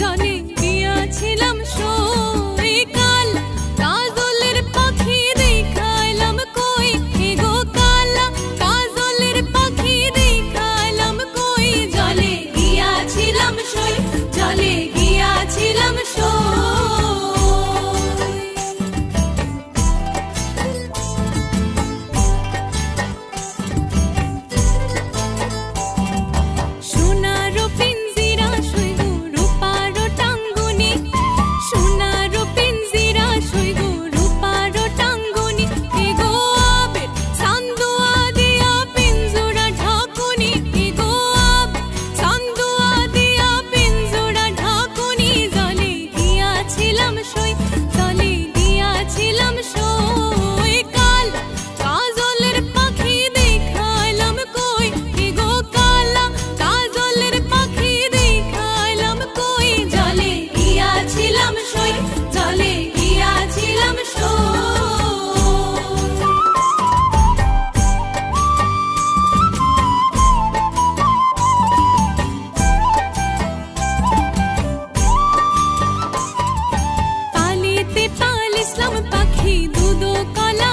জানে পালিতে ইসলাম পাখি দুদো কলা